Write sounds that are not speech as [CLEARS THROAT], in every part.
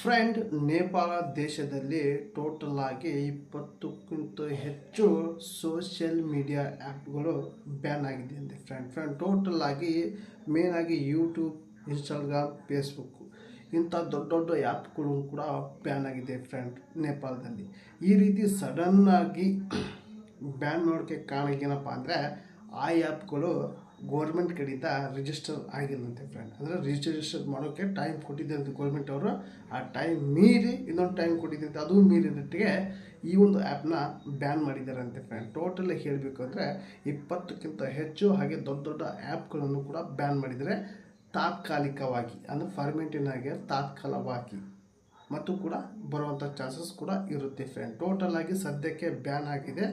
Friend Nepal ದೇಶದಲ್ಲಿ total ಆಗಿ ಇಪ್ಪತ್ತಕ್ಕಿಂತ ಹೆಚ್ಚು ಸೋಷಿಯಲ್ ಮೀಡಿಯಾ ಆ್ಯಪ್ಗಳು ಬ್ಯಾನ್ ಆಗಿದೆ ಫ್ರೆಂಡ್ ಫ್ರೆಂಡ್ ಟೋಟಲ್ ಆಗಿ ಮೇನ್ ಆಗಿ ಯೂಟ್ಯೂಬ್ ಇನ್ಸ್ಟಾಗ್ರಾಮ್ ಫೇಸ್ಬುಕ್ ಇಂಥ ದೊಡ್ಡ ದೊಡ್ಡ ಆ್ಯಪ್ಗಳು ಕೂಡ ಬ್ಯಾನ್ ಆಗಿದೆ ಫ್ರೆಂಡ್ ನೇಪಾಳದಲ್ಲಿ ಈ ರೀತಿ ಸಡನ್ನಾಗಿ ಬ್ಯಾನ್ ಮಾಡೋಕ್ಕೆ ಕಾರಣ ಏನಪ್ಪ ಅಂದರೆ, ಆ ಆ್ಯಪ್ಗಳು ಗೋರ್ಮೆಂಟ್ ಕಡೆಯಿಂದ ರಿಜಿಸ್ಟರ್ ಆಗಿಲ್ಲಂತೆ ಫ್ರೆಂಡ್ ಅಂದರೆ ರಿಜಿಸ್ಟರ್ ಮಾಡೋಕ್ಕೆ ಟೈಮ್ ಕೊಟ್ಟಿದ್ದೆ ಅಂತ ಗೌರ್ಮೆಂಟ್ ಅವರು. ಆ ಟೈಮ್ ಮೀರಿ ಇನ್ನೊಂದು ಟೈಮ್ ಕೊಟ್ಟಿದ್ದೆ ಅಂತ ಅದು ಮೀರಿದಟ್ಟಿಗೆ ಈ ಒಂದು ಆ್ಯಪ್ನ ಬ್ಯಾನ್ ಮಾಡಿದ್ದಾರಂತೆ ಫ್ರೆಂಡ್ ಟೋಟಲ್ ಹೇಳಬೇಕು ಅಂದರೆ ಇಪ್ಪತ್ತಕ್ಕಿಂತ ಹೆಚ್ಚು ಹಾಗೆ ದೊಡ್ಡ ದೊಡ್ಡ ಆ್ಯಪ್ಗಳನ್ನು ಕೂಡ ಬ್ಯಾನ್ ಮಾಡಿದರೆ. ತಾತ್ಕಾಲಿಕವಾಗಿ, ಅಂದರೆ ಫಾರ್ಮೆಂಟಿನ್ ಆಗಿ, ತಾತ್ಕಾಲವಾಗಿ. ಮತ್ತು ಕೂಡ ಬರುವಂಥ ಚಾನ್ಸಸ್ ಕೂಡ ಇರುತ್ತೆ ಫ್ರೆಂಡ್ ಟೋಟಲ್ ಆಗಿ ಸದ್ಯಕ್ಕೆ ಬ್ಯಾನ್ ಆಗಿದೆ.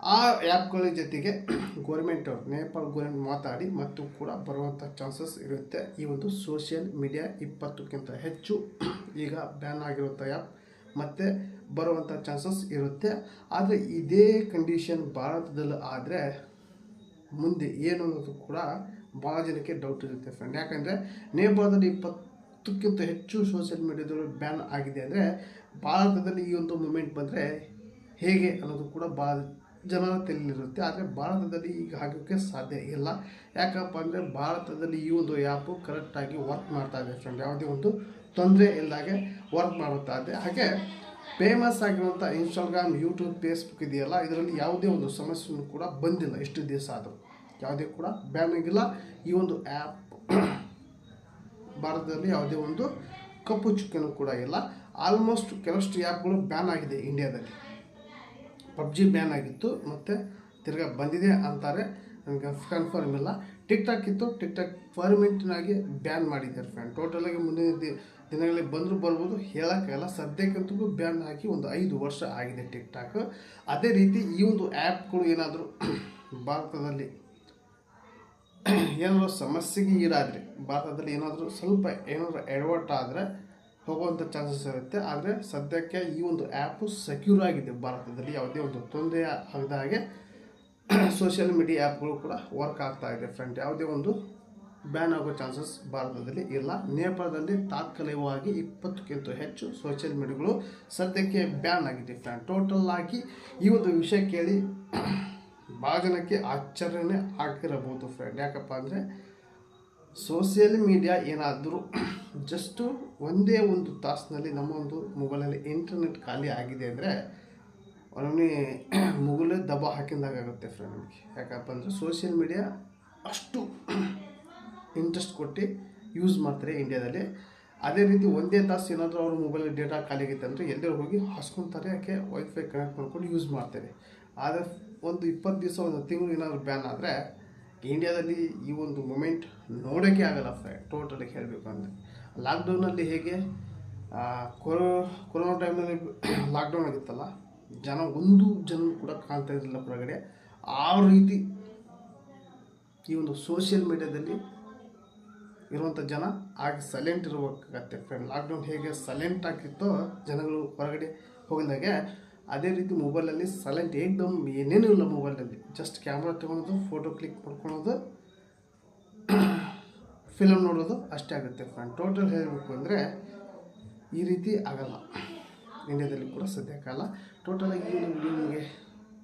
ಆ ಆ್ಯಪ್ಗಳ ಜೊತೆಗೆ ಗೋರ್ಮೆಂಟ್ ನೇಪಾಳ್ ಗೋರ್ಮೆಂಟ್ ಮಾತಾಡಿ ಮತ್ತು ಕೂಡ ಬರುವಂಥ ಚಾನ್ಸಸ್ ಇರುತ್ತೆ. ಈ ಒಂದು ಸೋಷಿಯಲ್ ಮೀಡಿಯಾ ಇಪ್ಪತ್ತಕ್ಕಿಂತ ಹೆಚ್ಚು [CLEARS THROAT] ಈಗ ಬ್ಯಾನ್ ಆಗಿರುವಂಥ ಆ್ಯಪ್ ಮತ್ತು ಬರುವಂಥ ಚಾನ್ಸಸ್ ಇರುತ್ತೆ. ಆದರೆ ಇದೇ ಕಂಡೀಷನ್ ಭಾರತದಲ್ಲಿ ಆದರೆ ಮುಂದೆ ಏನು ಅನ್ನೋದು ಕೂಡ ಭಾಳ ಜನಕ್ಕೆ ಡೌಟ್ ಇರುತ್ತೆ ಫ್ರೆಂಡ್ ಯಾಕಂದರೆ ನೇಪಾಳದಲ್ಲಿ ಇಪ್ಪತ್ತಕ್ಕಿಂತ ಹೆಚ್ಚು ಸೋಷಿಯಲ್ ಮೀಡಿಯಾದವರು ಬ್ಯಾನ್ ಆಗಿದೆ ಅಂದರೆ ಭಾರತದಲ್ಲಿ ಈ ಒಂದು ಮೂಮೆಂಟ್ ಬಂದರೆ ಹೇಗೆ ಅನ್ನೋದು ಕೂಡ ಭಾಳ ಜನರ ತಲೆಯಲ್ಲಿರುತ್ತೆ ಆದರೆ ಭಾರತದಲ್ಲಿ ಈಗ ಆಗೋಕ್ಕೆ ಸಾಧ್ಯ ಇಲ್ಲ. ಯಾಕಪ್ಪ ಅಂದರೆ ಭಾರತದಲ್ಲಿ ಈ ಒಂದು ಆ್ಯಪು ಕರೆಕ್ಟಾಗಿ ವರ್ಕ್ ಮಾಡ್ತಾ ಇದೆ ಫ್ರೆಂಡ್ ಯಾವುದೇ ಒಂದು ತೊಂದರೆ ಇಲ್ದಾಗೆ ವರ್ಕ್ ಮಾಡುತ್ತಾ ಇದೆ. ಹಾಗೆ ಫೇಮಸ್ ಆಗಿರುವಂಥ ಇನ್ಸ್ಟಾಗ್ರಾಮ್ ಯೂಟ್ಯೂಬ್ ಫೇಸ್ಬುಕ್ ಇದೆಯಲ್ಲ, ಇದರಲ್ಲಿ ಯಾವುದೇ ಒಂದು ಸಮಸ್ಯೆಯೂ ಕೂಡ ಬಂದಿಲ್ಲ ಎಷ್ಟು ದಿವಸ ಆದರೂ. ಯಾವುದೇ ಕೂಡ ಬ್ಯಾನ್ ಆಗಿಲ್ಲ. ಈ ಒಂದು ಆ್ಯಪ್ [COUGHS] ಭಾರತದಲ್ಲಿ ಯಾವುದೇ ಒಂದು ಕಪ್ಪು ಚುಕ್ಕೆನೂ ಕೂಡ ಇಲ್ಲ. ಆಲ್ಮೋಸ್ಟ್ ಕೆಲವಷ್ಟು ಆ್ಯಪ್ಗಳು ಬ್ಯಾನ್ ಆಗಿದೆ ಇಂಡಿಯಾದಲ್ಲಿ ಪಬ್ಜಿ ಬ್ಯಾನ್ ಆಗಿತ್ತು, ಮತ್ತು ತಿರ್ಗಾ ಬಂದಿದೆ ಅಂತಾರೆ. ನನಗೆ ಕನ್ಫರ್ಮ್ ಇಲ್ಲ. ಟಿಕ್ ಟಾಕ್ ಇತ್ತು ಟಿಕ್ ಟಾಕ್ ಪರ್ಮಿಂಟ್ನಾಗಿ ಬ್ಯಾನ್ ಮಾಡಿದ್ದಾರೆ ಫ್ರೆಂಡ್ ಟೋಟಲಾಗಿ ಮುಂದಿನ ದಿನಗಳಲ್ಲಿ ಬಂದರೂ ಬರ್ಬೋದು, ಹೇಳೋಕ್ಕಾಗಲ್ಲ. ಸದ್ಯಕ್ಕಂತೂ ಬ್ಯಾನ್ ಹಾಕಿ ಒಂದು ಐದು ವರ್ಷ ಆಗಿದೆ ಟಿಕ್ ಟಾಕ್ ಅದೇ ರೀತಿ ಈ ಒಂದು ಆ್ಯಪ್ಗಳು ಏನಾದರೂ [COUGHS] ಭಾರತದಲ್ಲಿ [COUGHS] ಏನಾದರೂ ಸಮಸ್ಯೆಗೆ ಈಡಾದರೆ, ಭಾರತದಲ್ಲಿ ಏನಾದರೂ ಸ್ವಲ್ಪ ಏನಾದರೂ ಎಡವಟ್ಟು ಆದರೆ ಹೋಗುವಂಥ ಚಾನ್ಸಸ್ ಇರುತ್ತೆ. ಆದರೆ ಸದ್ಯಕ್ಕೆ ಈ ಒಂದು ಆ್ಯಪು ಸೆಕ್ಯೂರ್ ಆಗಿದೆ ಭಾರತದಲ್ಲಿ. ಯಾವುದೇ ಒಂದು ತೊಂದರೆ ಆಗದ ಹಾಗೆ ಸೋಷಿಯಲ್ ಮೀಡಿಯಾ ಆ್ಯಪ್ಗಳು ಕೂಡ ವರ್ಕ್ ಆಗ್ತಾ ಇದೆ ಫ್ರೆಂಡ್ ಯಾವುದೇ ಒಂದು ಬ್ಯಾನ್ ಆಗೋ ಚಾನ್ಸಸ್ ಭಾರತದಲ್ಲಿ ಇಲ್ಲ. ನೇಪಾಳದಲ್ಲಿ ತಾತ್ಕಾಲಿಕವಾಗಿ ಇಪ್ಪತ್ತಕ್ಕಿಂತ ಹೆಚ್ಚು ಸೋಷಿಯಲ್ ಮೀಡಿಯಾಗಳು ಸದ್ಯಕ್ಕೆ ಬ್ಯಾನ್ ಆಗಿದೆ ಫ್ರೆಂಡ್ ಟೋಟಲ್ ಆಗಿ ಈ ಒಂದು ವಿಷಯ ಕೇಳಿ ಭಾಳ ಜನಕ್ಕೆ ಆಶ್ಚರ್ಯನೇ ಆಗಿರಬಹುದು ಫ್ರೆಂಡ್ ಯಾಕಪ್ಪ ಅಂದರೆ ಸೋಷಿಯಲ್ ಮೀಡಿಯಾ ಏನಾದರೂ ಜಸ್ಟು ಒಂದೇ ಒಂದು ತಾಸಿನಲ್ಲಿ ನಮ್ಮ ಒಂದು ಮೊಬೈಲಲ್ಲಿ ಇಂಟರ್ನೆಟ್ ಖಾಲಿ ಆಗಿದೆ ಅಂದರೆ ಒಮ್ಮೆ [CLEARS THROAT] ಮುಗುಲೇ ದಬ್ಬ ಹಾಕಿದಾಗುತ್ತೆ ಫ್ರೆಂಡ್ ನಮಗೆ. ಯಾಕಪ್ಪ ಅಂದರೆ ಸೋಷಿಯಲ್ ಮೀಡಿಯಾ ಅಷ್ಟು [CLEARS THROAT] ಇಂಟ್ರೆಸ್ಟ್ ಕೊಟ್ಟು ಯೂಸ್ ಮಾಡ್ತಾರೆ ಇಂಡಿಯಾದಲ್ಲಿ ಅದೇ ರೀತಿ ಒಂದೇ ತಾಸು ಏನಾದರೂ ಅವ್ರ ಮೊಬೈಲ್ ಡೇಟಾ ಖಾಲಿ ಆಗಿತ್ತು ಅಂದರೆ ಎಲ್ಲರೂ ಹೋಗಿ ಹಾಸ್ಕೊತಾರೆ, ಯಾಕೆ ವೈಫೈ ಕನೆಕ್ಟ್ ಮಾಡ್ಕೊಂಡು ಯೂಸ್ ಮಾಡ್ತಾರೆ. ಆದರೆ ಒಂದು ಇಪ್ಪತ್ತು ದಿವಸ, ಒಂದು ತಿಂಗಳು ಏನಾದರೂ ಬ್ಯಾನ್ ಆದರೆ ಇಂಡಿಯಾದಲ್ಲಿ ಈ ಒಂದು ಮೂಮೆಂಟ್ ನೋಡೋಕ್ಕೆ ಆಗಲ್ಲ ಫ್ರೆಂಡ್ ಟೋಟಲಿ ಹೇಳಬೇಕು ಅಂದರೆ. ಲಾಕ್ಡೌನಲ್ಲಿ ಹೇಗೆ ಕೊರೋ, ಕೊರೋನಾ ಟೈಮಲ್ಲಿ ಲಾಕ್ಡೌನ್ [COUGHS] ಆಗಿತ್ತಲ್ಲ, ಜನ ಒಂದು ಜನ ಕೂಡ ಕಾಣ್ತಾ ಇರಲಿಲ್ಲ ಹೊರಗಡೆ. ಆ ರೀತಿ ಈ ಒಂದು ಸೋಷಿಯಲ್ ಮೀಡಿಯಾದಲ್ಲಿ ಇರುವಂಥ ಜನ ಆಗಿ ಸೈಲೆಂಟ್ ಇರಬೇಕಾಗತ್ತೆ ಫ್ರೆಂಡ್ ಲಾಕ್ಡೌನ್ ಹೇಗೆ ಸೈಲೆಂಟ್ ಆಗಿತ್ತೋ ಜನಗಳು ಹೊರಗಡೆ ಹೋಗಿದಾಗೆ ಅದೇ ರೀತಿ ಮೊಬೈಲಲ್ಲಿ ಸೈಲೆಂಟ್ ಏಕ್ದಮ್ ಏನೇನೂ ಇಲ್ಲ ಮೊಬೈಲಲ್ಲಿ ಜಸ್ಟ್ ಕ್ಯಾಮ್ರಾ ತೊಗೊಳೋದು ಫೋಟೋ ಕ್ಲಿಕ್ ಮಾಡ್ಕೊಳೋದು ಫಿಲಮ್ ನೋಡೋದು ಅಷ್ಟೇ ಆಗುತ್ತೆ ಫ್ರೆಂಡ್ ಟೋಟಲ್ ಹೇಳಬೇಕು ಅಂದರೆ ಈ ರೀತಿ ಆಗಲ್ಲ. ಇಂಡಿಯಾದಲ್ಲಿ ಕೂಡ ಸದ್ಯಕ್ಕಾಗಲ್ಲ ಟೋಟಲಾಗಿ ಈ ಒಂದು ವಿಡಿಯೋ ನಿಮಗೆ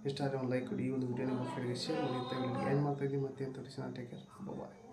ಇಷ್ಟ ಆದರೆ ಒಂದು ಲೈಕ್ ಕೊಡಿ. ಈ ಒಂದು ವಿಡಿಯೋ ನಿಮ್ಮ ಫ್ರೆಂಡ್ಗೆ ಶೇರ್ ಮಾಡಿ ಅಂತ ಹೇಳಿ. ಏನು ಮಾಡ್ತಾಯಿದ್ದೀನಿ ಮತ್ತೆ ಅಂತ ಟೇಕ್ ಕೇರ್ ಬಾಯ್